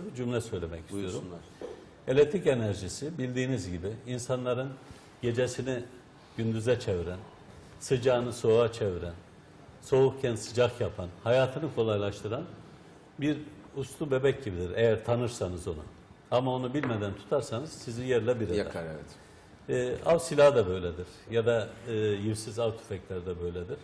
kısa bir cümle söylemek istiyorum. Elektrik enerjisi bildiğiniz gibi insanların gecesini gündüze çeviren, sıcağını soğuğa çeviren, soğukken sıcak yapan, hayatını kolaylaştıran bir uslu bebek gibidir eğer tanırsanız onu. Ama onu bilmeden tutarsanız sizi yerle bir eder. Yakar evet. E, av silahı da böyledir ya da e, yivsiz av tüfekleri de böyledir.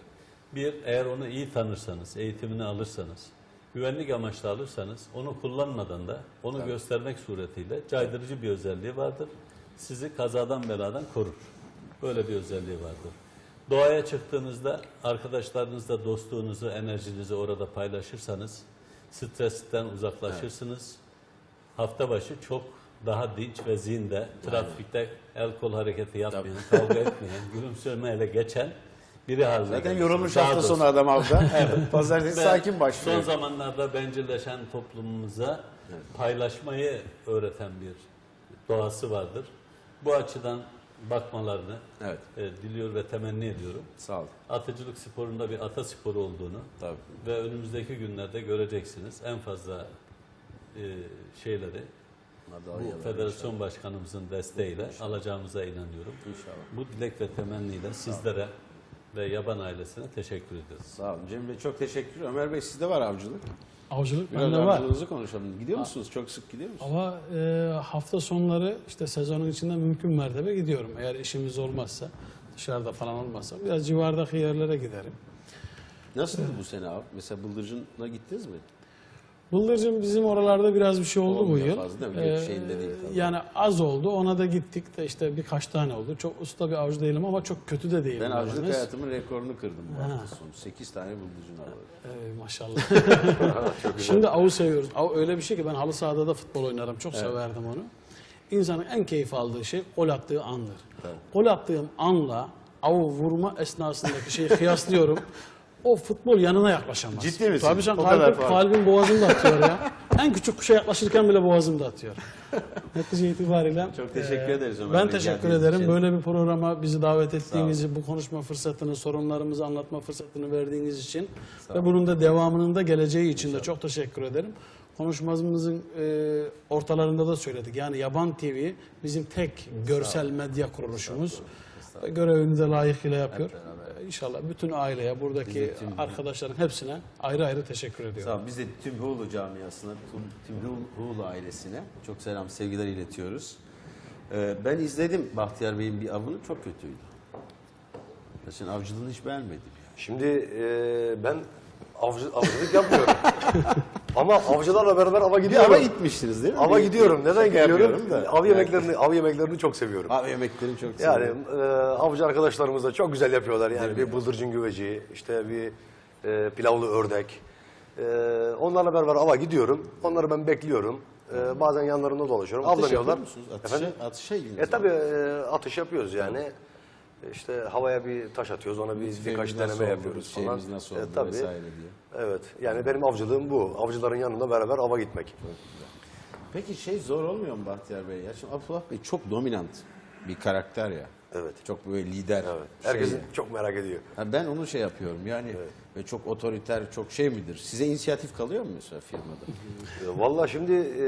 Bir, eğer onu iyi tanırsanız, eğitimini alırsanız, güvenlik amaçlı alırsanız onu kullanmadan da onu göstermek suretiyle caydırıcı bir özelliği vardır. Sizi kazadan beladan korur. Böyle bir özelliği vardır. Doğaya çıktığınızda arkadaşlarınızla dostluğunuzu, enerjinizi orada paylaşırsanız stresten uzaklaşırsınız hafta başı çok daha dinç ve zinde, trafikte el kol hareketi yapmayan, kavga etmeyen, gülümsemeyle geçen biri haline Zaten gelirsiniz. yorulmuş hafta sonu adam avda. Pazartesi Ve sakin başlıyor. Son zamanlarda bencilleşen toplumumuza paylaşmayı öğreten bir doğası vardır. Bu açıdan bakmalarını Evet. e, diliyor ve temenni ediyorum. Sağ ol. Atıcılık sporunda bir ata sporu olduğunu Tabii. ve önümüzdeki günlerde göreceksiniz en fazla e, şeyleri bu Madalyalar federasyon başkanımızın desteğiyle alacağımıza inanıyorum. İnşallah. Bu dilek ve temenniyle sizlere ve yaban ailesine teşekkür ediyoruz. Sağ olun. Cem Bey çok teşekkür Ömer Bey sizde var avcılık. Avcılık Biraz bende var. avcılığınızı konuşalım. Gidiyor musunuz? Çok sık gidiyor musunuz? Ama e, hafta sonları işte sezonun içinde mümkün mertebe gidiyorum. Eğer işimiz olmazsa, dışarıda falan olmazsa biraz civardaki yerlere giderim. Nasıldı bu sene av? Mesela Bıldırcın'a gittiniz mi? Bıldırcın bizim oralarda biraz bir şey oldu bu Olmuyor yıl. fazla değil mi? Göç şeyinde değil tabii. Yani az oldu. Ona da gittik de işte birkaç tane oldu. Çok usta bir avcı değilim ama çok kötü de değilim. Ben avcılık yalnız. hayatımın rekorunu kırdım bu Ha. hafta sonu. 8 tane bıldırcın avladım. Ee, maşallah. Şimdi avı seviyoruz. Av öyle bir şey ki ben halı sahada da futbol oynarım. Çok severdim onu. İnsanın en keyif aldığı şey gol attığı andır. Gol attığım anla avı vurma esnasındaki şeyi kıyaslıyorum. O futbol yanına yaklaşamaz. Ciddi misin? Tabii canım O kadar kalbim, fark. kalbim boğazımda atıyor ya. En küçük kuşa yaklaşırken bile boğazımda atıyor. Netice itibariyle. Çok teşekkür e, ederiz Ömer Ben teşekkür ederim. için. Böyle bir programa bizi davet ettiğinizi, bu konuşma fırsatını, sorunlarımızı anlatma fırsatını verdiğiniz için ve bunun da devamının da geleceği için de çok teşekkür ederim. Konuşmamızın e, ortalarında da söyledik. Yani Yaban TV bizim tek görsel medya kuruluşumuz. De layıkıyla yapıyor. E, İnşallah bütün aileye, buradaki arkadaşların hepsine ayrı ayrı teşekkür ediyorum. Sağ ol. Biz de Tüm Hulu camiasına, Tüm, Tüm Hulu- Hulu ailesine çok selam, sevgiler iletiyoruz. Ee, ben izledim Bahtiyar Bey'in bir avını çok kötüydü. Ya Sen avcılığını hiç beğenmedim. Şimdi e, ben avcı, avcılık yapmıyorum. Ama avcılarla beraber ava Bir gidiyorum. ava gitmiştiniz değil mi? Ava Bir- gidiyorum. Neden Şaka gidiyorum? da. Av yemeklerini, av yemeklerini çok seviyorum. Av yemeklerini çok Yani seviyorum. e, avcı arkadaşlarımız da çok güzel yapıyorlar. Yani bir bıldırcın güveci, işte bir e, pilavlı ördek. E, onlarla beraber ava gidiyorum. Onları ben bekliyorum. E, bazen yanlarında dolaşıyorum. Atış Avlanıyorlar. Atışa, Efendim? atışa ilginiz E var. tabi atış yapıyoruz yani. İşte havaya bir taş atıyoruz, ona bir birkaç deneme yapıyoruz falan. Şeyimiz nasıl E, oldu tabii. vesaire diye. Evet. Yani benim avcılığım bu. Avcıların yanında beraber ava gitmek. Peki şey zor olmuyor mu Bahtiyar Bey? Ya şimdi Abdullah Bey çok dominant bir karakter ya. Evet. Çok böyle lider. Evet. şey Herkes ya. çok merak ediyor. Ha, ben onu şey yapıyorum yani ve çok otoriter, çok şey midir? Size inisiyatif kalıyor mu mesela firmada? E, Vallahi şimdi e,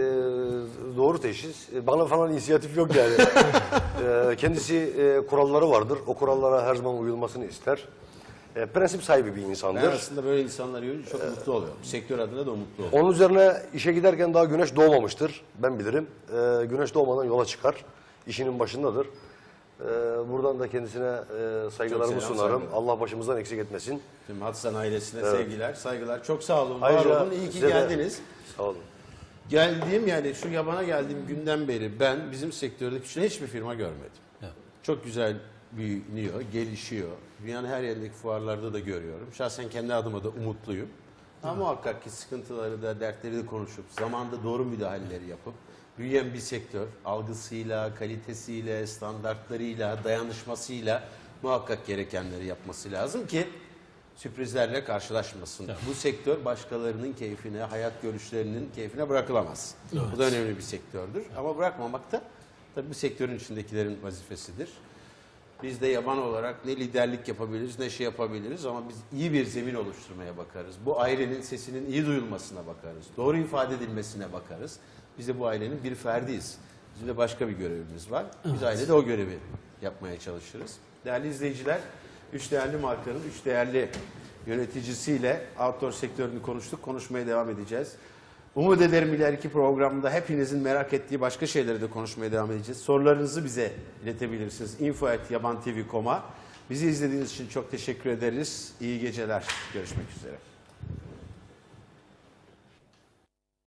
doğru teşhis. E, Bana falan inisiyatif yok yani. E, kendisi e, kuralları vardır. O kurallara her zaman uyulmasını ister. E, prensip sahibi bir Ben insandır. aslında böyle insanları görünce çok mutlu oluyorum. Sektör adına da mutlu oluyorum. Onun üzerine işe giderken daha güneş doğmamıştır. Ben bilirim. E, güneş doğmadan yola çıkar. İşinin başındadır. E, buradan da kendisine e, saygılarımı selam, sunarım. saygılar. Allah başımızdan eksik etmesin. Tüm Hatsan ailesine sevgiler, saygılar. Çok sağ olun, var Ayrıca olun. İyi ki size de- geldiniz. Sağ olun. Geldiğim yani şu yabana geldiğim günden beri ben bizim sektörde küçük hiçbir firma görmedim. Çok güzel büyünüyor, gelişiyor. Dünyanın her yerindeki fuarlarda da görüyorum. Şahsen kendi adıma da umutluyum. Ama muhakkak ki sıkıntıları da, dertleri de konuşup, zamanda doğru müdahaleleri yapıp, büyüyen bir sektör, algısıyla, kalitesiyle, standartlarıyla, dayanışmasıyla muhakkak gerekenleri yapması lazım ki sürprizlerle karşılaşmasın. Bu sektör başkalarının keyfine, hayat görüşlerinin keyfine bırakılamaz. Bu da önemli bir sektördür. Ama bırakmamak da tabii bu sektörün içindekilerin vazifesidir. Biz de yaban olarak ne liderlik yapabiliriz ne şey yapabiliriz ama biz iyi bir zemin oluşturmaya bakarız. Bu ailenin sesinin iyi duyulmasına bakarız. Doğru ifade edilmesine bakarız. Biz de bu ailenin bir ferdiyiz. Bizim de başka bir görevimiz var. Biz ailede o görevi yapmaya çalışırız. Değerli izleyiciler, üç değerli markanın üç değerli yöneticisiyle outdoor sektörünü konuştuk. Konuşmaya devam edeceğiz. Umut ederim ileriki programda hepinizin merak ettiği başka şeyleri de konuşmaya devam edeceğiz. Sorularınızı bize iletebilirsiniz. info.yabantv.com'a Bizi izlediğiniz için çok teşekkür ederiz. İyi geceler. Görüşmek üzere.